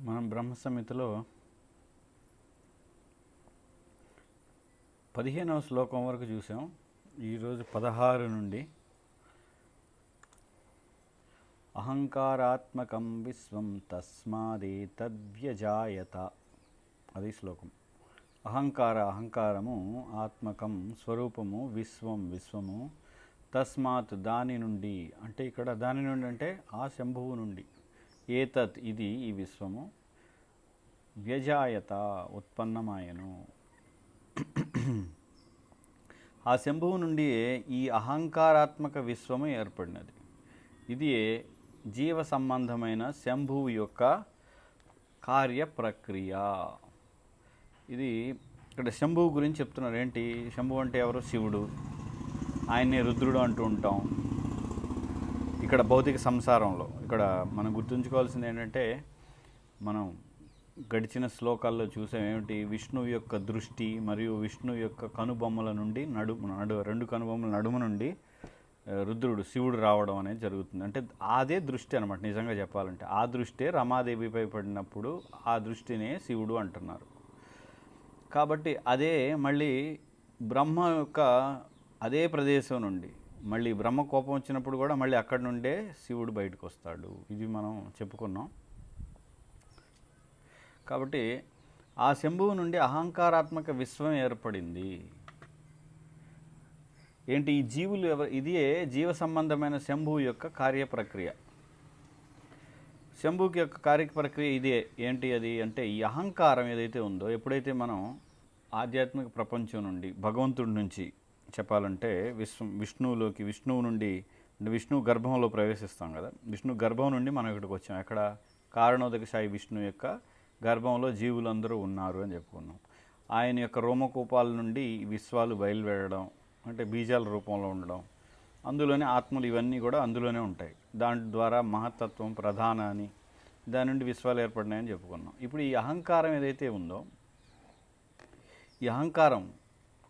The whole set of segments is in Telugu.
మనం బ్రహ్మ సంహితలో పదిహేనవ శ్లోకం వరకు చూసాం. ఈరోజు పదహారు నుండి అహంకారాత్మకం విశ్వం తస్మాదే తద్వ్యజాయత అది శ్లోకం. అహంకార అహంకారము ఆత్మకం స్వరూపము విశ్వం విశ్వము తస్మాత్ దాని నుండి అంటే ఇక్కడ దాని నుండి అంటే ఆ శంభువు నుండి. ఏతత్ ఇది ఈ విశ్వము. వ్యజాయత ఉత్పన్నమాయను. ఆ శంభువు నుండి ఈ అహంకారాత్మక విశ్వము ఏర్పడినది. ఇది జీవ సంబంధమైన శంభువు యొక్క కార్య ప్రక్రియ ఇది ఇక్కడ శంభువు గురించి చెప్తున్నారు. ఏంటి? శంభువు అంటే ఎవరు? శివుడు. ఆయన్ని రుద్రుడు అంటూ ఉంటాం. ఇక్కడ భౌతిక సంసారంలో. ఇక్కడ మనం గుర్తుంచుకోవాల్సింది ఏంటంటే మనం గడిచిన శ్లోకాల్లో చూసాం ఏమిటి? విష్ణువు యొక్క దృష్టి మరియు విష్ణువు యొక్క కనుబొమ్మల నుండి నడు నడు రెండు కనుబొమ్మల నడుము నుండి రుద్రుడు శివుడు రావడం అనేది జరుగుతుంది. అంటే అదే దృష్టి అనమాట నిజంగా చెప్పాలంటే. ఆ దృష్టే రమాదేవిపై పడినప్పుడు ఆ దృష్టినే శివుడు అంటున్నారు. కాబట్టి అదే మళ్ళీ బ్రహ్మ యొక్క అదే ప్రదేశం నుండి మళ్ళీ బ్రహ్మ కోపం వచ్చినప్పుడు కూడా మళ్ళీ అక్కడి నుండే శివుడు బయటకు వస్తాడు. ఇది మనం చెప్పుకున్నాం. కాబట్టి ఆ శంభువు నుండి అహంకారాత్మక విశ్వం ఏర్పడింది. ఏంటి? ఈ జీవులు ఎవరు? ఇదే జీవ సంబంధమైన శంభువు యొక్క కార్య ప్రక్రియ శంభుకి యొక్క కార్యప్రక్రియ ఇదే. ఏంటి అది అంటే ఈ అహంకారం ఏదైతే ఉందో ఎప్పుడైతే మనం ఆధ్యాత్మిక ప్రపంచం నుండి భగవంతుడి నుంచి చెప్పాలంటే విశ్వం విష్ణువులోకి విష్ణువు నుండి అంటే విష్ణువు గర్భంలో ప్రవేశిస్తాం కదా. విష్ణు గర్భం నుండి మనం ఇక్కడికి వచ్చాం. ఎక్కడ? కారణోదక సాయి విష్ణు యొక్క గర్భంలో జీవులందరూ ఉన్నారు అని చెప్పుకున్నాం. ఆయన యొక్క రోమకూపాల నుండి విశ్వాలు బయలువెళ్ళడం అంటే బీజాల రూపంలో ఉండడం అందులోనే ఆత్మలు ఇవన్నీ కూడా అందులోనే ఉంటాయి. దాని ద్వారా మహత్తత్వం ప్రధాన అని దాని నుండి విశ్వాలు ఏర్పడినాయని చెప్పుకున్నాం. ఇప్పుడు ఈ అహంకారం ఏదైతే ఉందో ఈ అహంకారం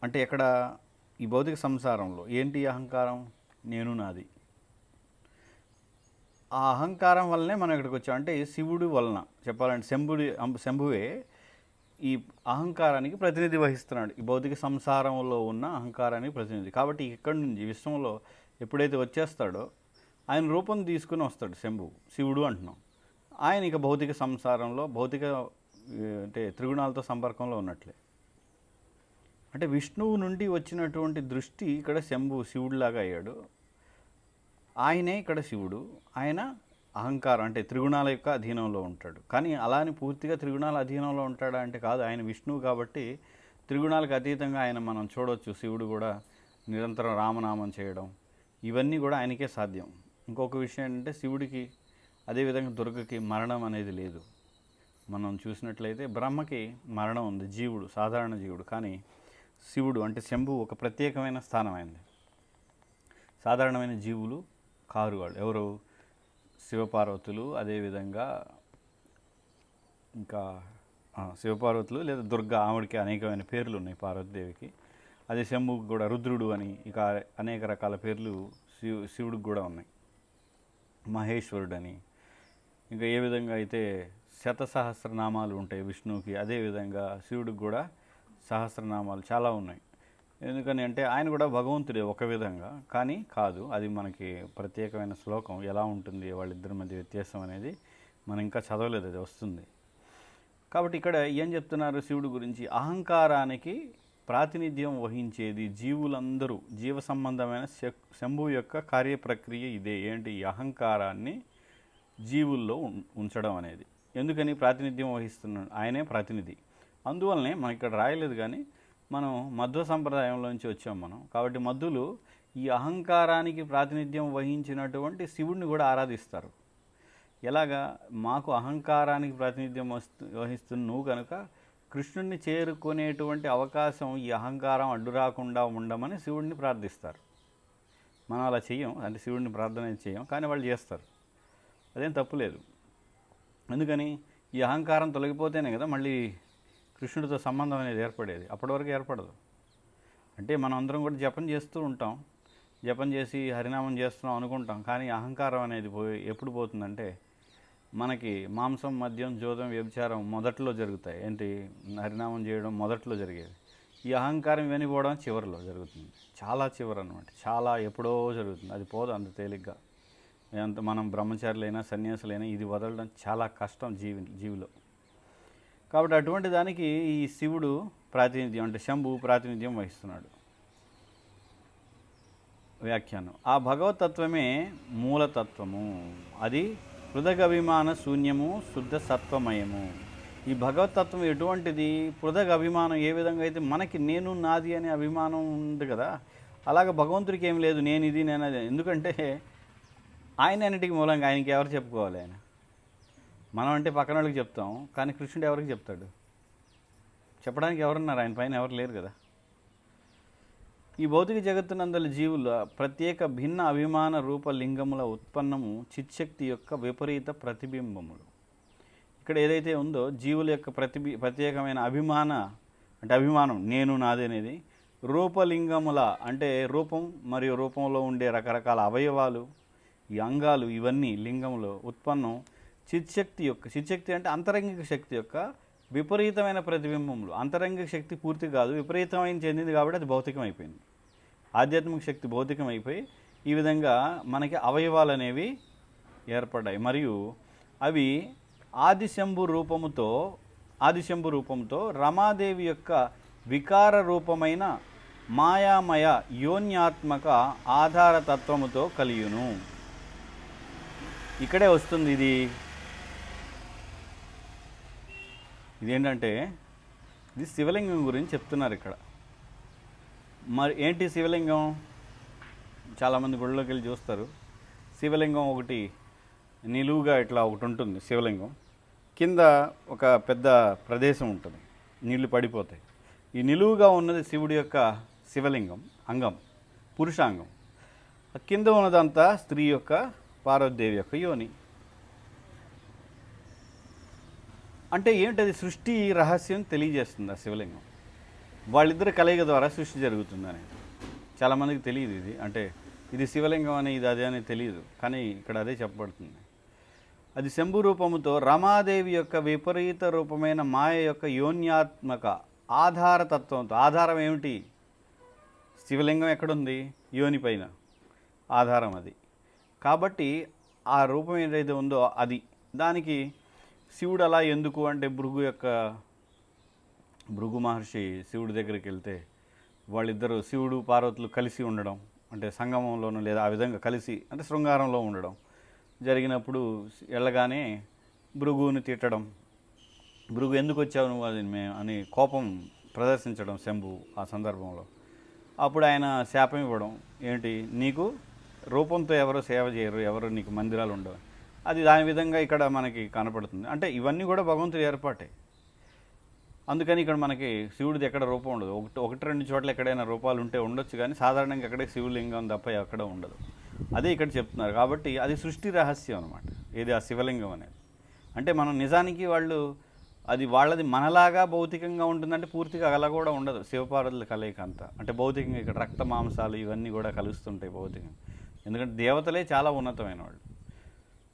అంటే ఎక్కడ ఈ భౌతిక సంసారంలో ఏంటి ఈ అహంకారం? నేను నాది. ఆ అహంకారం వల్లనే మనం ఇక్కడికి వచ్చాం. అంటే శివుడు వలన చెప్పాలంటే శంభుడి శంభువే ఈ అహంకారానికి ప్రతినిధి వహిస్తున్నాడు. ఈ భౌతిక సంసారంలో ఉన్న అహంకారానికి ప్రతినిధి. కాబట్టి ఇక్కడి నుంచి విశ్వంలో ఎప్పుడైతే వచ్చేస్తాడో ఆయన రూపం తీసుకుని వస్తాడు శంభువు శివుడు అంటున్నాం. ఆయన ఇక భౌతిక సంసారంలో భౌతిక అంటే త్రిగుణాలతో సంపర్కంలో ఉన్నట్లే. అంటే విష్ణువు నుండి వచ్చినటువంటి దృష్టి ఇక్కడ శంభు శివుడిలాగా అయ్యాడు. ఆయనే ఇక్కడ శివుడు. ఆయన అహంకారం అంటే త్రిగుణాల యొక్క అధీనంలో ఉంటాడు. కానీ అలాని పూర్తిగా త్రిగుణాల అధీనంలో ఉంటాడా అంటే కాదు. ఆయన విష్ణువు కాబట్టి త్రిగుణాలకు అతీతంగా ఆయన మనం చూడవచ్చు శివుడు కూడా నిరంతరం రామనామం చేయడం. ఇవన్నీ కూడా ఆయనకే సాధ్యం. ఇంకొక విషయం ఏంటంటే శివుడికి అదేవిధంగా దుర్గకి మరణం అనేది లేదు. మనం చూసినట్లయితే బ్రహ్మకి మరణం ఉంది. జీవుడు సాధారణ జీవుడు. కానీ శివుడు అంటే శంభు ఒక ప్రత్యేకమైన స్థానం అయింది సాధారణమైన జీవులు కారు వాళ్ళు ఎవరు? శివపార్వతులు అదేవిధంగా ఇంకా శివపార్వతులు లేదా దుర్గా ఆవిడకి అనేకమైన పేర్లు ఉన్నాయి పార్వతీదేవికి. అదే శంభుకి కూడా రుద్రుడు అని ఇక అనేక రకాల పేర్లు శివు శివుడికి కూడా ఉన్నాయి. మహేశ్వరుడు అని ఇంకా ఏ విధంగా అయితే శత సహస్రనామాలు ఉంటాయి విష్ణువుకి అదేవిధంగా శివుడికి కూడా సహస్రనామాలు చాలా ఉన్నాయి. ఎందుకని అంటే ఆయన కూడా భగవంతుడే ఒక విధంగా. కానీ కాదు అది మనకి ప్రత్యేకమైన శ్లోకం. ఎలా ఉంటుంది వాళ్ళిద్దరి మధ్య వ్యత్యాసం అనేది మనం ఇంకా చదవలేదు అది వస్తుంది. కాబట్టి ఇక్కడ ఏం చెప్తున్నారు శివుడు గురించి? అహంకారానికి ప్రాతినిధ్యం వహించేది జీవులందరూ. జీవ సంబంధమైన శంభు శంభువు యొక్క కార్యప్రక్రియ ఇదే. ఏంటి? ఈ అహంకారాన్ని జీవుల్లో ఉం- ఉంచడం అనేది. ఎందుకని ప్రాతినిధ్యం వహిస్తున్నాడు ఆయనే ప్రాతినిధి. అందువల్లనే మనం ఇక్కడ రాయలేదు కానీ మనం మధ్వ సంప్రదాయంలోంచి వచ్చాం మనం. కాబట్టి మధులు ఈ అహంకారానికి ప్రాతినిధ్యం వహించినటువంటి శివుడిని కూడా ఆరాధిస్తారు. ఎలాగా? మాకు అహంకారానికి ప్రాతినిధ్యం వస్తు వహిస్తున్న నువ్వు కనుక కృష్ణుడిని చేరుకునేటువంటి అవకాశం ఈ అహంకారం అడ్డు రాకుండా ఉండమని శివుడిని ప్రార్థిస్తారు. మనం అలా చెయ్యం అంటే శివుడిని ప్రార్థన చేయం కానీ వాళ్ళు చేస్తారు. అదేం తప్పులేదు ఎందుకని? ఈ అహంకారం తొలగిపోతేనే కదా మళ్ళీ కృష్ణుడితో సంబంధం అనేది ఏర్పడేది. అప్పటి వరకు ఏర్పడదు. అంటే మనం అందరం కూడా జపం చేస్తూ ఉంటాం. జపం చేసి హరినామం చేస్తున్నాం అనుకుంటాం. కానీ అహంకారం అనేది పోయి ఎప్పుడు పోతుందంటే మనకి మాంసం మద్యం జోదం వ్యభిచారం మొదట్లో జరుగుతాయి. ఏంటి? హరినామం చేయడం మొదట్లో జరిగేది. ఈ అహంకారం ఇవన్నీ పోవడం చివరిలో జరుగుతుంది. చాలా చివరి అనమాట చాలా ఎప్పుడో జరుగుతుంది. అది పోదు అంత తేలిగ్గా. అంత మనం బ్రహ్మచారులైనా సన్యాసులైనా ఇది వదలడం చాలా కష్టం జీవి జీవిలో. కాబట్టి అటువంటి దానికి ఈ శివుడు ప్రాతినిధ్యం అంటే శంభు ప్రాతినిధ్యం వహిస్తున్నాడు. వ్యాఖ్యానం. ఆ భగవతత్వమే మూలతత్వము. అది హృదగభిమాన శూన్యము శుద్ధ సత్వమయము. ఈ భగవతత్వం ఎటువంటిది? పృథగ అభిమానం ఏ విధంగా అయితే మనకి నేను నాది అనే అభిమానం ఉంది కదా అలాగ భగవంతుడికి ఏం లేదు నేను ఇది నేను అది. ఎందుకంటే ఆయన అన్నిటికీ మూలంగా ఆయనకి ఎవరు చెప్పుకోవాలి ఆయన? మనం అంటే పక్కన వాళ్ళకి చెప్తాం కానీ కృష్ణుడు ఎవరికి చెప్తాడు? చెప్పడానికి ఎవరున్నారు? ఆయన పైన ఎవరు లేరు కదా. ఈ భౌతిక జగత్తునందల జీవుల ప్రత్యేక భిన్న అభిమాన రూప లింగముల ఉత్పన్నము చిత్శక్తి యొక్క విపరీత ప్రతిబింబములు. ఇక్కడ ఏదైతే ఉందో జీవుల యొక్క ప్రతిబి ప్రత్యేకమైన అభిమాన అంటే అభిమానం నేను నాదనేది అనేది రూపలింగముల అంటే రూపం మరియు రూపంలో ఉండే రకరకాల అవయవాలు ఈ అంగాలు ఇవన్నీ లింగములో ఉత్పన్నం చిత్శక్తి యొక్క చిత్శక్తి అంటే అంతరంగిక శక్తి యొక్క విపరీతమైన ప్రతిబింబములు. అంతరంగిక శక్తి పూర్తి కాదు విపరీతమైన చెందింది కాబట్టి అది భౌతికం అయిపోయింది ఆధ్యాత్మిక శక్తి భౌతికం అయిపోయి ఈ విధంగా మనకి అవయవాలు అనేవి ఏర్పడ్డాయి. మరియు అవి ఆదిశంభు రూపముతో ఆదిశంభు రూపంతో రమాదేవి యొక్క వికార రూపమైన మాయామయ యోన్యాత్మక ఆధారతత్వముతో కలియును. ఇక్కడే వస్తుంది ఇది. ఇదేంటంటే ఇది శివలింగం గురించి చెప్తున్నారు ఇక్కడ. మరి ఏంటి శివలింగం? చాలామంది గుళ్ళోకి వెళ్ళి చూస్తారు. శివలింగం ఒకటి నిలువుగా ఇట్లా ఒకటి ఉంటుంది శివలింగం. కింద ఒక పెద్ద ప్రదేశం ఉంటుంది నీళ్ళు పడిపోతాయి. ఈ నిలువుగా ఉన్నది శివుడి యొక్క శివలింగం అంగం పురుషాంగం. కింద ఉన్నదంతా స్త్రీ యొక్క పార్వతీదేవి యొక్క యోని. అంటే ఏంటది సృష్టి రహస్యం తెలియజేస్తుంది ఆ శివలింగం? వాళ్ళిద్దరి కలయిక ద్వారా సృష్టి జరుగుతుందని చాలామందికి తెలియదు ఇది. అంటే ఇది శివలింగం అని ఇది అదే అని తెలియదు. కానీ ఇక్కడ అదే చెప్పబడుతుంది. అది శంభు రూపముతో రమాదేవి యొక్క విపరీత రూపమైన మాయ యొక్క యోన్యాత్మక ఆధారతత్వంతో ఆధారం ఏమిటి? శివలింగం ఎక్కడుంది? యోని పైన ఆధారం అది. కాబట్టి ఆ రూపం ఏదైతే ఉందో అది. దానికి శివుడు అలా ఎందుకు అంటే భృగు యొక్క భృగు మహర్షి శివుడి దగ్గరికి వెళ్తే వాళ్ళిద్దరూ శివుడు పార్వతులు కలిసి ఉండడం అంటే సంగమంలోనూ లేదా ఆ విధంగా కలిసి అంటే శృంగారంలో ఉండడం జరిగినప్పుడు వెళ్ళగానే భృగుని తిట్టడం. భృగు ఎందుకు వచ్చావు నువ్వు అది మేము అని కోపం ప్రదర్శించడం శంభు ఆ సందర్భంలో. అప్పుడు ఆయన శాపం ఇవ్వడం. ఏంటి? నీకు రూపంతో ఎవరు సేవ చేయరు ఎవరు నీకు మందిరాలు ఉండవు. అది దాని విధంగా ఇక్కడ మనకి కనపడుతుంది. అంటే ఇవన్నీ కూడా భగవంతుడి ఏర్పాటే. అందుకని ఇక్కడ మనకి శివుడిది ఎక్కడ రూపం ఉండదు. ఒకటి ఒకటి రెండు చోట్ల ఎక్కడైనా రూపాలు ఉంటే ఉండొచ్చు కానీ సాధారణంగా ఎక్కడే శివలింగం తప్ప ఎక్కడ ఉండదు. అదే ఇక్కడ చెప్తున్నారు. కాబట్టి అది సృష్టి రహస్యం అనమాట ఏది? ఆ శివలింగం అనేది. అంటే మనం నిజానికి వాళ్ళు అది వాళ్ళది మనలాగా భౌతికంగా ఉంటుందంటే పూర్తిగా అలా కూడా ఉండదు. శివపార్వతుల కలయిక అంతా. అంటే భౌతికంగా ఇక్కడ రక్త మాంసాలు ఇవన్నీ కూడా కలుస్తుంటాయి భౌతికంగా. ఎందుకంటే దేవతలే చాలా ఉన్నతమైన వాళ్ళు.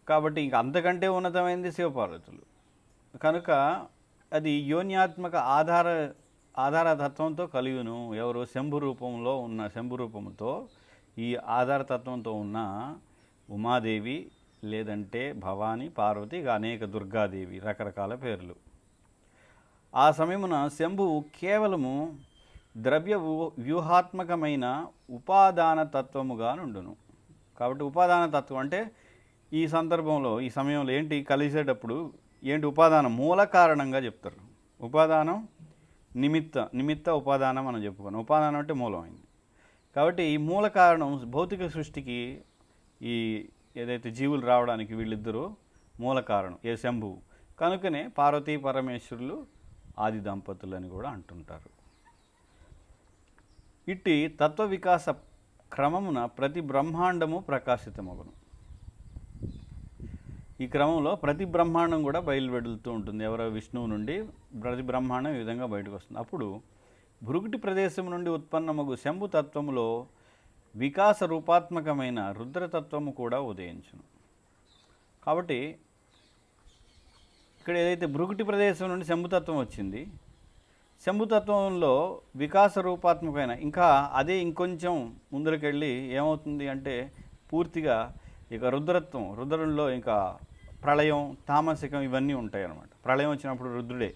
కాబట్టి ఇంక అంతకంటే ఉన్నతమైంది శివపార్వతులు. కనుక అది యోన్యాత్మక ఆధార ఆధారతత్వంతో కలియును. ఎవరు? శంభు రూపంలో ఉన్న శంభు రూపంతో ఈ ఆధారతత్వంతో ఉన్న ఉమాదేవి లేదంటే భవానీ పార్వతి అనేక దుర్గాదేవి రకరకాల పేర్లు. ఆ సమయమున శంభువు కేవలము ద్రవ్య వ్యూహాత్మకమైన ఉపాదాన తత్వముగా నుండును కాబట్టి ఉపాదాన తత్వం అంటే ఈ సందర్భంలో ఈ సమయంలో ఏంటి కలిసేటప్పుడు ఏంటి ఉపాదానం? మూల కారణంగా చెప్తారు. ఉపాదానం నిమిత్త నిమిత్త ఉపాదానం మనం చెప్పుకున్నాం ఉపాదానం అంటే మూలమైంది. కాబట్టి ఈ మూల కారణం భౌతిక సృష్టికి ఈ ఏదైతే జీవులు రావడానికి వీళ్ళిద్దరూ మూల కారణం ఏ శంభువు. కనుకనే పార్వతీ పరమేశ్వరులు ఆది దంపతులు అని కూడా అంటుంటారు. ఇట్టి తత్వ వికాస క్రమమున ప్రతి బ్రహ్మాండము ప్రకాశితమగును. ఈ క్రమంలో ప్రతి బ్రహ్మాండం కూడా బయలువెడుతూ ఉంటుంది. ఎవరో విష్ణువు నుండి ప్రతి బ్రహ్మాండం ఈ విధంగా బయటకు వస్తుంది. అప్పుడు భృగుటి ప్రదేశం నుండి ఉత్పన్నమగు శంభుతత్వములో వికాస రూపాత్మకమైన రుద్రతత్వము కూడా ఉదయించును. కాబట్టి ఇక్కడ ఏదైతే భృగుటి ప్రదేశం నుండి శంభుతత్వం వచ్చింది శంభుతత్వంలో వికాస రూపాత్మకమైన ఇంకా అదే ఇంకొంచెం ముందరకెళ్ళి ఏమవుతుంది అంటే పూర్తిగా ఇక రుద్రత్వం రుద్రంలో ఇంకా ప్రళయం తామసికం ఇవన్నీ ఉంటాయి అన్నమాట ప్రళయం వచ్చినప్పుడు రుద్రుడే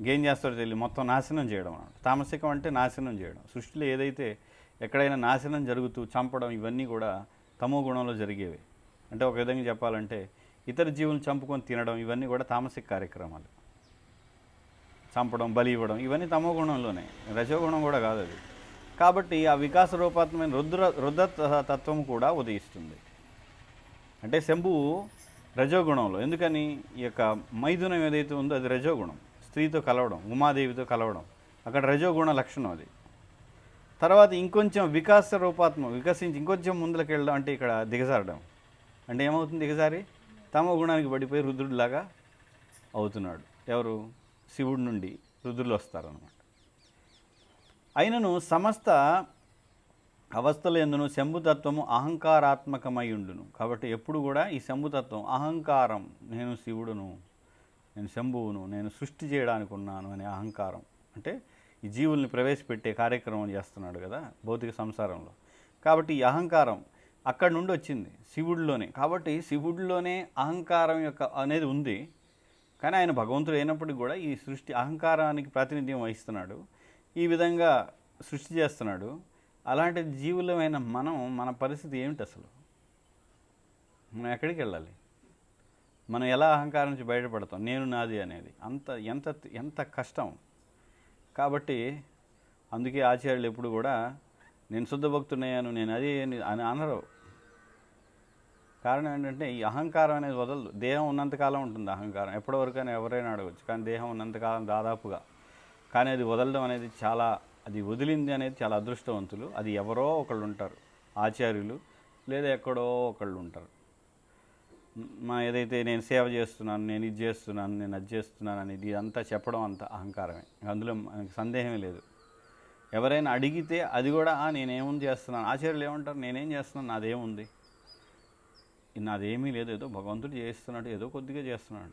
ఇంకేం చేస్తారో తెలియదు. మొత్తం నాశనం చేయడం అన్నమాట. తామసికం అంటే నాశనం చేయడం. సృష్టిలో ఏదైతే ఎక్కడైనా నాశనం జరుగుతూ చంపడం ఇవన్నీ కూడా తమో గుణంలో జరిగేవి. అంటే ఒక విధంగా చెప్పాలంటే ఇతర జీవులను చంపుకొని తినడం ఇవన్నీ కూడా తామసిక కార్యక్రమాలు. చంపడం బలి ఇవ్వడం ఇవన్నీ తమో గుణంలోనే. రజోగుణం కూడా కాదు అది కాబట్టి ఆ వికాస రూపాత్మైన రుద్ర రుద్ర తత్వం కూడా ఉదయిస్తుంది. అంటే శంభువు రజోగుణంలో. ఎందుకని? ఈ యొక్క మైథునం ఏదైతే ఉందో అది రజోగుణం. స్త్రీతో కలవడం ఉమాదేవితో కలవడం. అక్కడ రజోగుణ లక్షణం అది. తర్వాత ఇంకొంచెం వికాస రూపాత్మ వికసించి ఇంకొంచెం ముందుకు వెళ్ళడం అంటే ఇక్కడ దిగజారడం. అంటే ఏమవుతుంది దిగజారి? తమ గుణానికి పడిపోయి రుద్రుడిలాగా అవుతున్నాడు. ఎవరు? శివుడి నుండి రుద్రులు వస్తారనమాట అయినను సమస్త అవస్థల ఎందును? శంభుతత్వము అహంకారాత్మకమై ఉండును కాబట్టి ఎప్పుడు కూడా ఈ శంభుతత్వం అహంకారం నేను శివుడును నేను శంభువును నేను సృష్టి చేయడానికి ఉన్నాను అనే అహంకారం. అంటే ఈ జీవుల్ని ప్రవేశపెట్టే కార్యక్రమం చేస్తున్నాడు కదా భౌతిక సంసారంలో. కాబట్టి ఈ అహంకారం అక్కడి నుండి వచ్చింది శివుడిలోనే. కాబట్టి శివుడిలోనే అహంకారం యొక్క అనేది ఉంది. కానీ ఆయన భగవంతుడు అయినప్పటికీ కూడా ఈ సృష్టి అహంకారానికి ప్రాతినిధ్యం వహిస్తున్నాడు. ఈ విధంగా సృష్టి చేస్తున్నాడు. అలాంటి జీవులమైన మనం మన పరిస్థితి ఏమిటి అసలు? మనం ఎక్కడికి వెళ్ళాలి? మనం ఎలా అహంకారం నుంచి బయటపడతాం? నేను నాది అనేది. అంత ఎంత ఎంత కష్టం. కాబట్టి అందుకే ఆచార్యులు ఎప్పుడు కూడా నేను శుద్ధ భక్తున్నాను నేను అది అని అనరు. కారణం ఏంటంటే ఈ అహంకారం అనేది వదలదు. దేహం ఉన్నంతకాలం ఉంటుంది అహంకారం. ఎప్పటి వరకైనా ఎవరైనా అడగచ్చు. కానీ దేహం ఉన్నంతకాలం దాదాపుగా. కానీ అది వదలడం అనేది చాలా అది వదిలింది అనేది చాలా అదృష్టవంతులు. అది ఎవరో ఒకళ్ళు ఉంటారు. ఆచార్యులు లేదా ఎక్కడో ఒకళ్ళు ఉంటారు. మా ఏదైతే నేను సేవ చేస్తున్నాను నేను ఇది చేస్తున్నాను నేను అది చేస్తున్నాను అనేది అంతా చెప్పడం అంత అహంకారమే. అందులో మనకి సందేహమే లేదు. ఎవరైనా అడిగితే అది కూడా నేనేముంది చేస్తున్నాను? ఆచార్యులు ఏమంటారు? నేనేం చేస్తున్నాను? నాదేముంది? నాదేమీ లేదు. ఏదో భగవంతుడు చేస్తున్నాడు ఏదో కొద్దిగా చేస్తున్నాడు.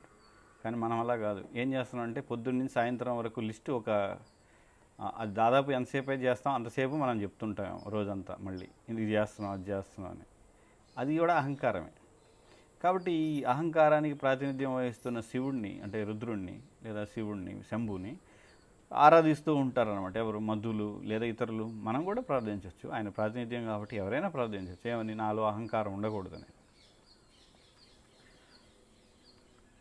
కానీ మనం అలా కాదు. ఏం చేస్తున్నాం అంటే పొద్దున్న నుంచి సాయంత్రం వరకు లిస్ట్ ఒక అది దాదాపు ఎంతసేపు అయితే చేస్తాం అంతసేపు మనం చెప్తుంటాం రోజంతా మళ్ళీ. ఇది చేస్తున్నాం అది చేస్తున్నాం అని. అది కూడా అహంకారమే. కాబట్టి ఈ అహంకారానికి ప్రాతినిధ్యం వహిస్తున్న శివుడిని అంటే రుద్రుణ్ణి లేదా శివుణ్ణి శంభుని ఆరాధిస్తూ ఉంటారనమాట ఎవరు? మధులు లేదా ఇతరులు. మనం కూడా ప్రార్థించవచ్చు. ఆయన ప్రాతినిధ్యం కాబట్టి ఎవరైనా ప్రార్థించవచ్చు. ఏమని? నాలో అహంకారం ఉండకూడదని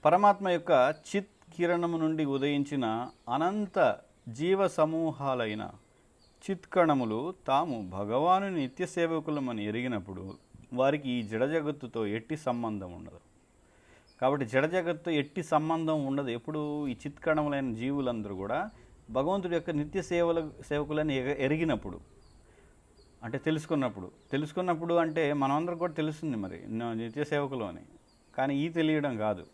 పరమాత్మ యొక్క చిత్ కిరణము నుండి ఉదయించిన అనంత జీవ సమూహాలైన చిత్కణములు తాము భగవాను నిత్య సేవకులమని ఎరిగినప్పుడు వారికి ఈ జడ జగత్తుతో ఎట్టి సంబంధం ఉండదు. కాబట్టి జడ జగత్తుతో ఎట్టి సంబంధం ఉండదు. ఎప్పుడు ఈ చిత్కణములైన జీవులందరూ కూడా భగవంతుడి యొక్క నిత్య సేవల సేవకులని ఎగ- ఎరిగినప్పుడు అంటే తెలుసుకున్నప్పుడు తెలుసుకున్నప్పుడు అంటే మనమందరం కూడా తెలుస్తుంది మరి నిత్య సేవకులు అని. కానీ ఈ తెలియడం కాదు.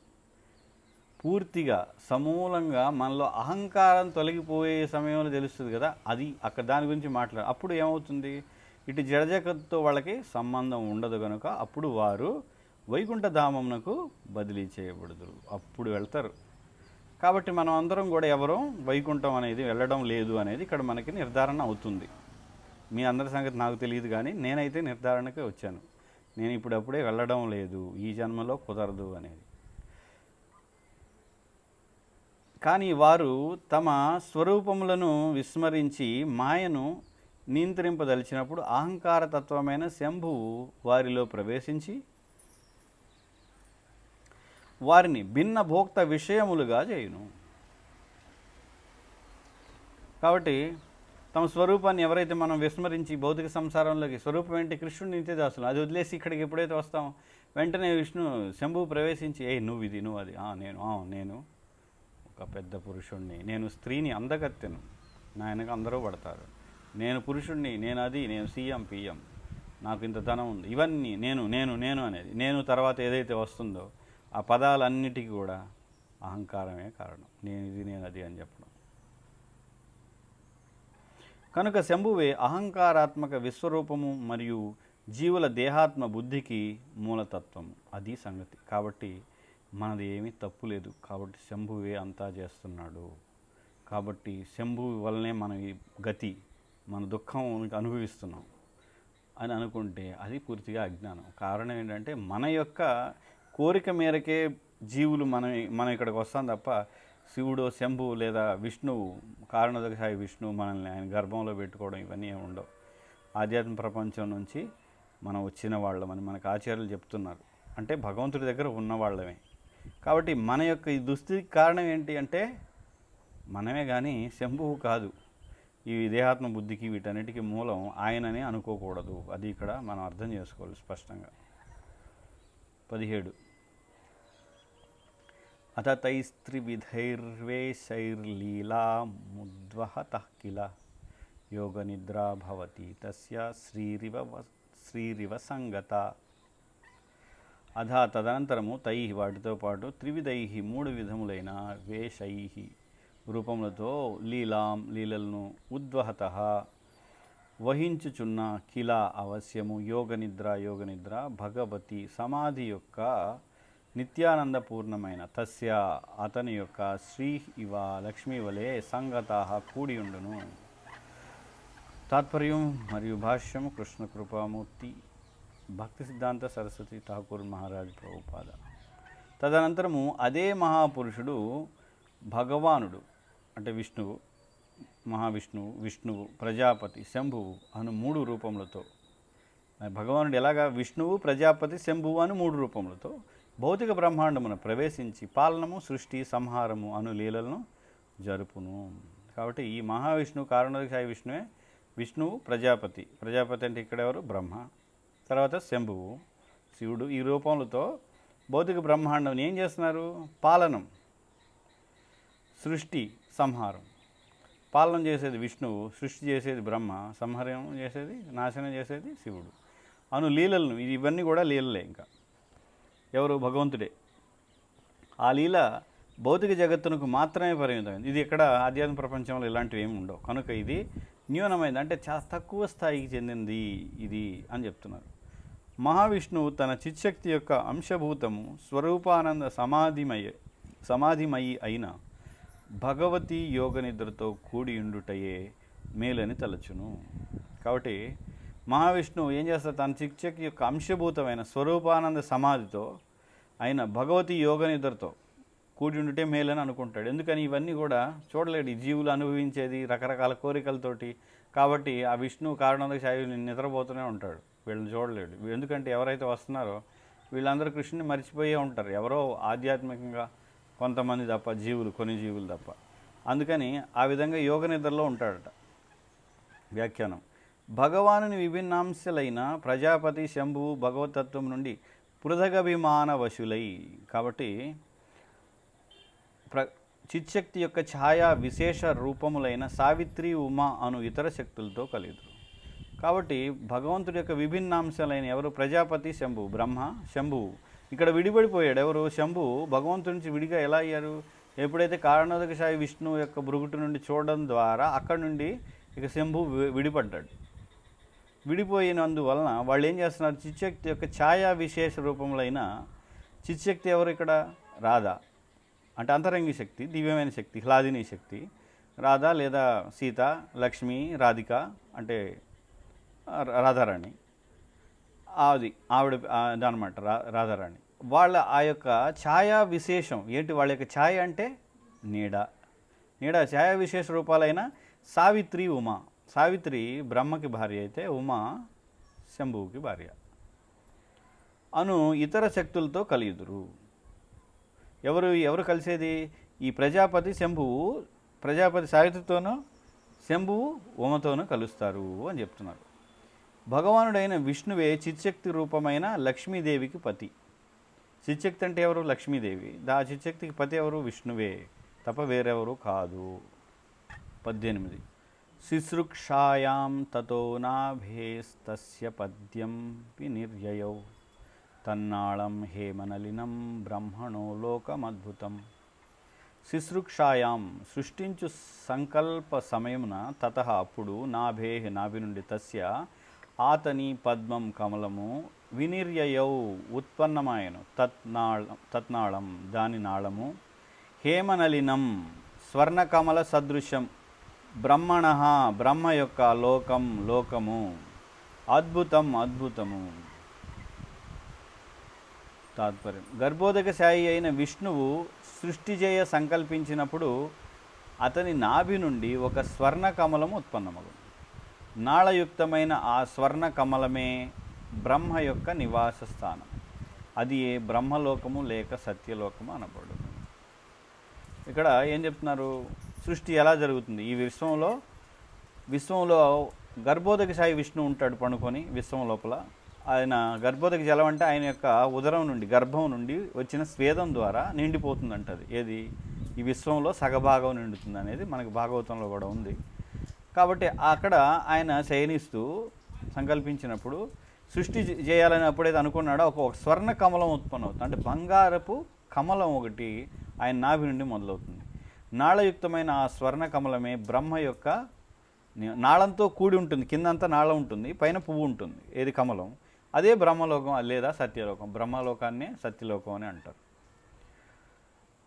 పూర్తిగా సమూలంగా మనలో అహంకారం తొలగిపోయే సమయంలో తెలుస్తుంది కదా అది అక్కడ దాని గురించి మాట్లాడు. అప్పుడు ఏమవుతుంది? ఇటు జడజగత్తో వాళ్ళకి సంబంధం ఉండదు కనుక అప్పుడు వారు వైకుంఠ ధామంనకు బదిలీ చేయబడదు. అప్పుడు వెళ్తారు. కాబట్టి మనం అందరం కూడా ఎవరో వైకుంఠం అనేది వెళ్ళడం లేదు అనేది ఇక్కడ మనకి నిర్ధారణ అవుతుంది. మీ అందరి సంగతి నాకు తెలియదు కానీ నేనైతే నిర్ధారణకే వచ్చాను. నేను ఇప్పుడప్పుడే వెళ్ళడం లేదు. ఈ జన్మలో కుదరదు అనేది. కానీ వారు తమ స్వరూపములను విస్మరించి మాయను నియంత్రింపదలిచినప్పుడు అహంకార తత్వమైన శంభువు వారిలో ప్రవేశించి వారిని భిన్న భోక్త విషయములుగా చేయును. కాబట్టి తమ స్వరూపాన్ని ఎవరైతే మనం విస్మరించి భౌతిక సంసారంలోకి స్వరూపం ఏంటి? కృష్ణుడు నిత్యదాసులు. అది వదిలేసి ఇక్కడికి ఎప్పుడైతే వస్తామో వెంటనే విష్ణు శంభువు ప్రవేశించి ఏ నువ్వు ఇది నువ్వు అది. నేను నేను. ఒక పెద్ద పురుషుణ్ణి. నేను స్త్రీని అందగత్తెను. నా వెనక అందరూ పడతారు. నేను పురుషుణ్ణి నేను అది నేను సీఎం పిఎం. నాకు ఇంత ధనం ఉంది. ఇవన్నీ నేను నేను నేను అనేది. నేను తర్వాత ఏదైతే వస్తుందో ఆ పదాలన్నిటికీ కూడా అహంకారమే కారణం. నేను ఇది నేను అది అని చెప్పడం. కనుక శంభువే అహంకారాత్మక విశ్వరూపము మరియు జీవుల దేహాత్మ బుద్ధికి మూలతత్వం అది సంగతి. కాబట్టి మనది ఏమీ తప్పు లేదు. కాబట్టి శంభువే అంతా చేస్తున్నాడు. కాబట్టి శంభు వల్లనే మన ఈ గతి మన దుఃఖం అనుభవిస్తున్నాం అని అనుకుంటే అది పూర్తిగా అజ్ఞానం. కారణం ఏంటంటే మన యొక్క కోరిక మేరకే జీవులు మనం మనం ఇక్కడికి వస్తాం తప్ప శివుడు శంభు లేదా విష్ణువు కారణదశాయి విష్ణువు మనల్ని ఆయన గర్భంలో పెట్టుకోవడం ఇవన్నీ ఉండవు. ఆధ్యాత్మ ప్రపంచం నుంచి మనం వచ్చిన వాళ్ళమని మనకు ఆచార్యులు చెప్తున్నారు. అంటే భగవంతుడి దగ్గర ఉన్నవాళ్ళమే. కాబట్టి మన యొక్క ఈ దుస్థితికి కారణం ఏంటి అంటే మనమే కానీ శంభువు కాదు. ఈ దేహాత్మ బుద్ధికి వీటన్నిటికీ మూలం ఆయననే అనుకోకూడదు. అది ఇక్కడ మనం అర్థం చేసుకోవాలి స్పష్టంగా. పదిహేడు. అత తైస్త్రివిధైర్వేశైర్లీలా ముద్వహత కిల. యోగనిద్రా భవతి తస్య శ్రీరివ శ్రీరివ సంగత. అధా తదనంతరము తై వాటితో పాటు త్రివిధై మూడు విధములైన వేషై రూపములతో లీలాం లీలలను ఉద్వహత వహించుచున్న కిల అవశ్యము యోగ నిద్ర యోగ నిద్ర భగవతి సమాధి యొక్క నిత్యానందపూర్ణమైన తస్య అతని యొక్క శ్రీ ఇవ లక్ష్మీ వలె సంగత కూడి ఉండును. తాత్పర్యం మరియు భాష్యం కృష్ణకృపామూర్తి భక్తి సిద్ధాంత సరస్వతి ఠాకూర్ మహారాజ్ ప్రభుపాద. తదనంతరము అదే మహాపురుషుడు భగవానుడు అంటే విష్ణువు మహావిష్ణువు విష్ణువు ప్రజాపతి శంభువు అను మూడు రూపములతో. భగవానుడు ఎలాగా విష్ణువు ప్రజాపతి శంభువు అను మూడు రూపములతో భౌతిక బ్రహ్మాండమున ప్రవేశించి పాలనము సృష్టి సంహారము అను లీలలను జరుపును. కాబట్టి ఈ మహావిష్ణువు కారణోదయ విష్ణువే విష్ణువు ప్రజాపతి. ప్రజాపతి అంటే ఇక్కడ ఎవరు? బ్రహ్మ. తర్వాత శంభువు శివుడు ఈ రూపములతో భౌతిక బ్రహ్మాండం ఏం చేస్తున్నారు? పాలనం సృష్టి సంహారం. పాలన చేసేది విష్ణువు సృష్టి చేసేది బ్రహ్మ సంహారం చేసేది నాశనం చేసేది శివుడు. అను లీలలను ఇది ఇవన్నీ కూడా లీలలే ఇంకా. ఎవరు? భగవంతుడే. ఆ లీల భౌతిక జగత్తునకు మాత్రమే పరిమితమైంది. ఇది ఇక్కడ ఆధ్యాత్మిక ప్రపంచంలో ఇలాంటివి ఏమి ఉండవు. కనుక ఇది న్యూనమైంది. అంటే చాలా తక్కువ స్థాయికి చెందింది ఇది అని చెప్తున్నారు. మహావిష్ణువు తన చిత్శక్తి యొక్క అంశభూతము స్వరూపానంద సమాధిమయ సమాధిమయి అయిన భగవతి యోగ నిద్రతో కూడి ఉండుటయే మేలని తలచును. కాబట్టి మహావిష్ణువు ఏం చేస్తారు తన చిచ్చక్తి యొక్క అంశభూతమైన స్వరూపానంద సమాధితో ఆయన భగవతి యోగ నిద్రతో కూడి ఉండుటే మేలని అనుకుంటాడు. ఎందుకని? ఇవన్నీ కూడా చూడలేడు. ఈ జీవులు అనుభవించేది రకరకాల కోరికలతోటి. కాబట్టి ఆ విష్ణువు కారణంగా శాయువుని నిద్రపోతూనే ఉంటాడు. వీళ్ళని చూడలేడు. ఎందుకంటే ఎవరైతే వస్తున్నారో వీళ్ళందరూ కృష్ణుని మర్చిపోయే ఉంటారు. ఎవరో ఆధ్యాత్మికంగా కొంతమంది తప్ప జీవులు కొన్ని జీవులు తప్ప. అందుకని ఆ విధంగా యోగ నిద్రలో ఉంటాడట వ్యాఖ్యానం. భగవానుని విభిన్నాంశలైన ప్రజాపతి శంభువు భగవతత్వం నుండి పృథగభిమాన వశులై కాబట్టి ప్ర చిత్శక్తి యొక్క ఛాయా విశేష రూపములైన సావిత్రి ఉమా అను ఇతర శక్తులతో కలిదు కాబట్టి భగవంతుడి యొక్క విభిన్నాంశాలైన ఎవరు? ప్రజాపతి శంభు బ్రహ్మ శంభువు. ఇక్కడ విడిపడిపోయాడు ఎవరు? శంభు భగవంతుడి నుంచి విడిగా ఎలా అయ్యారు? ఎప్పుడైతే కారణోదకసాయి విష్ణువు యొక్క బృగుటు నుండి చూడడం ద్వారా అక్కడి నుండి ఇక శంభు విడిపడ్డాడు. విడిపోయినందువలన వాళ్ళు ఏం చేస్తున్నారు? చిచ్చక్తి యొక్క ఛాయా విశేష రూపములైన చిచ్చక్తి ఎవరు ఇక్కడ? రాధ. అంటే అంతరంగి శక్తి దివ్యమైన శక్తి హ్లాదిని శక్తి. రాధా లేదా సీత లక్ష్మి రాధిక అంటే రాధారాణి. అది ఆవిడ అనమాట రా రాధారాణి. వాళ్ళ ఆ యొక్క ఛాయా విశేషం ఏంటి వాళ్ళ యొక్క ఛాయ అంటే నీడ. నీడ ఛాయా విశేష రూపాలైన సావిత్రి ఉమా. సావిత్రి బ్రహ్మకి భార్య అయితే ఉమా శంభువుకి భార్య. అను ఇతర శక్తులతో కలియుదురు. ఎవరు ఎవరు కలిసేది? ఈ ప్రజాపతి శంభువు ప్రజాపతి సావిత్రితోనూ శంభువు ఉమతోనూ కలుస్తారు అని చెప్తున్నారు. భగవానుడైన విష్ణువే చిత్శక్తి రూపమైన లక్ష్మీదేవికి పతి. చిత్శక్తి అంటే ఎవరు? లక్ష్మీదేవి. దా చిత్శక్తికి పతి ఎవరు? విష్ణువే. తప్ప వేరెవరు కాదు. పద్దెనిమిది. శుశ్రుక్షాయాం తతో నాభేస్తస్య పద్యం వినిర్యయౌ. తన్నాళం హేమనలినం బ్రహ్మణో లోకమద్భుతం. శుశ్రుక్షాయాం సృష్టించు సంకల్ప సమయమున తత అప్పుడు నాభే నాభి నుండి తస్య ఆతని పద్మం కమలము వినిర్యయౌ ఉత్పన్నమాయను. తత్నాళం తత్నాళం దాని నాళము. హేమనలినం స్వర్ణకమల సదృశం. బ్రహ్మణ బ్రహ్మ యొక్క లోకం లోకము. అద్భుతం అద్భుతము. తాత్పర్యం. గర్భోదక శాయి అయిన విష్ణువు సృష్టి చేయ సంకల్పించినప్పుడు అతని నాభి నుండి ఒక స్వర్ణ కమలం ఉత్పన్నమగు నాళయుక్తమైన ఆ స్వర్ణ కమలమే బ్రహ్మ యొక్క నివాస స్థానం. అది ఏ బ్రహ్మలోకము లేక సత్యలోకము అనబడుతుంది. ఇక్కడ ఏం చెప్తున్నారు? సృష్టి ఎలా జరుగుతుంది? ఈ విశ్వంలో విశ్వంలో గర్భోదక సాయి విష్ణు ఉంటాడు పడుకొని విశ్వం లోపల. ఆయన గర్భోదక జలం అంటే ఆయన యొక్క ఉదరం నుండి గర్భం నుండి వచ్చిన స్వేదం ద్వారా నిండిపోతుందంటది. ఏది? ఈ విశ్వంలో సగభాగం నిండుతుంది అనేది మనకు భాగవతంలో కూడా ఉంది. కాబట్టి అక్కడ ఆయన శయనిస్తూ సంకల్పించినప్పుడు సృష్టి చేయాలని అప్పుడైతే అనుకున్నాడో ఒక స్వర్ణ కమలం ఉత్పన్నమవుతుంది అంటే బంగారపు కమలం ఒకటి ఆయన నాభి నుండి మొదలవుతుంది. నాళయుక్తమైన ఆ స్వర్ణ కమలమే బ్రహ్మ యొక్క నాళంతో కూడి ఉంటుంది. కిందంతా నాళం ఉంటుంది పైన పువ్వు ఉంటుంది. ఏది కమలం? అదే బ్రహ్మలోకం లేదా సత్యలోకం. బ్రహ్మలోకాన్నే సత్యలోకం అని అంటారు.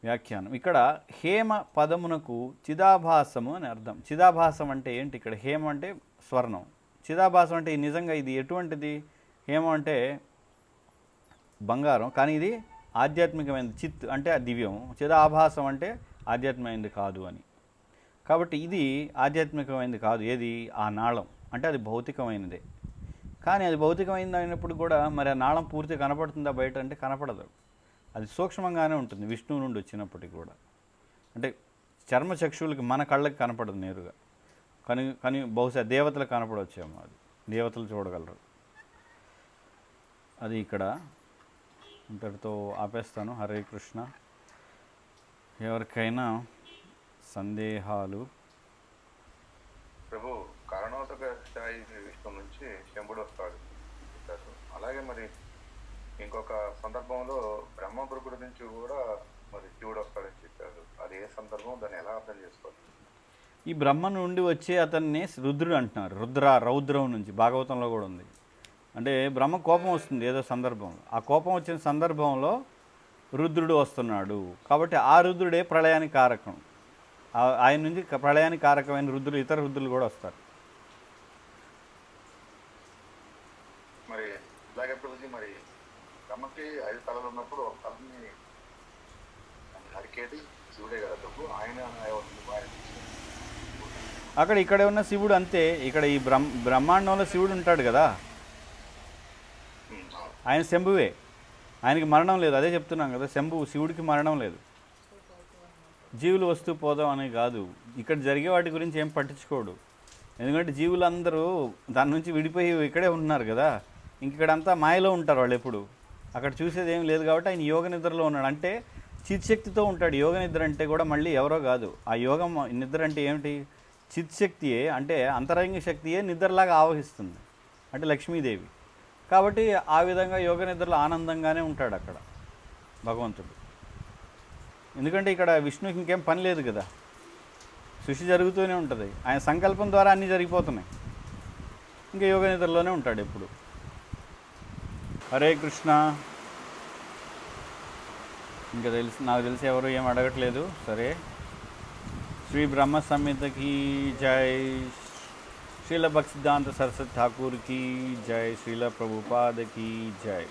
వ్యాఖ్యానం. ఇక్కడ హేమ పదమునకు చిదాభాసము అని అర్థం. చిదాభాసం అంటే ఏంటి? ఇక్కడ హేమ అంటే స్వర్ణం. చిదాభాసం అంటే నిజంగా ఇది ఎటువంటిది? హేమ అంటే బంగారం. కానీ ఇది ఆధ్యాత్మికమైనది. చిత్ అంటే దివ్యం. చిదాభాసం అంటే ఆధ్యాత్మికమైనది కాదు అని. కాబట్టి ఇది ఆధ్యాత్మికమైనది కాదు. ఏది? ఆ నాళం. అంటే అది భౌతికమైనదే. కానీ అది భౌతికమైనది అయినప్పుడు కూడా మరి ఆ నాళం పూర్తి కనపడుతుందా బయట? అంటే కనపడదు. అది సూక్ష్మంగానే ఉంటుంది విష్ణువు నుండి వచ్చినప్పటికీ కూడా. అంటే చర్మచక్షువులకి మన కళ్ళకి కనపడదు నేరుగా. కానీ కానీ బహుశా దేవతలు కనపడవచ్చేమో అది. దేవతలు చూడగలరు. అది ఇక్కడ. ఇంతటితో ఆపేస్తాను. హరే కృష్ణ. ఎవరికైనా సందేహాలు? ప్రభు కారణోదక స్థాయి విశ్వం నుంచి శంభుడు వస్తాడు. అలాగే మరి ఇంకొక సందర్భంలో బ్రహ్మపురుగుడి నుంచి కూడా మరి శివుడు వస్తాడని చెప్పారు అది ఏ సందర్భం? దాన్ని ఎలా అర్థం చేసుకోవాలి? ఈ బ్రహ్మ నుండి వచ్చే అతన్ని రుద్రుడు అంటున్నారు. రుద్ర రౌద్రం నుంచి భాగవతంలో కూడా ఉంది. అంటే బ్రహ్మ కోపం వస్తుంది ఏదో సందర్భంలో. ఆ కోపం వచ్చిన సందర్భంలో రుద్రుడు వస్తున్నాడు. కాబట్టి ఆ రుద్రుడే ప్రళయానికి కారకం. ఆయన నుంచి ప్రళయానికి కారకమైన రుద్రులు ఇతర రుద్రులు కూడా వస్తారు మరి ఇలాగే ప్రభుజీ మరి బ్రహ్మకి ఐదు తలలు ఉన్నప్పుడు ఒక తలని నరికేది శివుడే కదా ప్రభు. ఆయన అక్కడ ఇక్కడ ఉన్న శివుడు అంతే. ఇక్కడ ఈ బ్రహ్మ బ్రహ్మాండంలో శివుడు ఉంటాడు కదా. ఆయన శంభువే. ఆయనకి మరణం లేదు. అదే చెప్తున్నాం కదా శంభువు శివుడికి మరణం లేదు. జీవులు వస్తూ పోదాం అని కాదు. ఇక్కడ జరిగే వాటి గురించి ఏం పట్టించుకోడు. ఎందుకంటే జీవులందరూ దాని నుంచి విడిపోయి ఇక్కడే ఉంటున్నారు కదా. ఇంక ఇక్కడంతా మాయలో ఉంటారు వాళ్ళు ఎప్పుడు. అక్కడ చూసేది ఏం లేదు కాబట్టి ఆయన యోగ నిద్రలో ఉన్నాడు. అంటే చిత్శక్తితో ఉంటాడు. యోగ నిద్ర అంటే కూడా మళ్ళీ ఎవరో కాదు. ఆ యోగం నిద్ర అంటే ఏమిటి? చిత్శక్తియే అంటే అంతరంగ శక్తియే నిద్రలాగా ఆవహిస్తుంది. అంటే లక్ష్మీదేవి. కాబట్టి ఆ విధంగా యోగ నిద్రలో ఆనందంగానే ఉంటాడు అక్కడ భగవంతుడు. ఎందుకంటే ఇక్కడ విష్ణుకి ఇంకేం పని లేదు కదా. సృష్టి జరుగుతూనే ఉంటుంది. ఆయన సంకల్పం ద్వారా అన్నీ జరిగిపోతున్నాయి. ఇంకా యోగ నిద్రలోనే ఉంటాడు ఎప్పుడు. హరే కృష్ణ. ఇంకా తెలిసి నాకు తెలిసి ఎవరు ఏం అడగట్లేదు. సరే. శ్రీ బ్రహ్మ సంహితకి జై. శ్రీల భక్తిద్ధాంత సరస్వతి ఠాకూర్కి జై. శ్రీల ప్రభుపాదకి జై.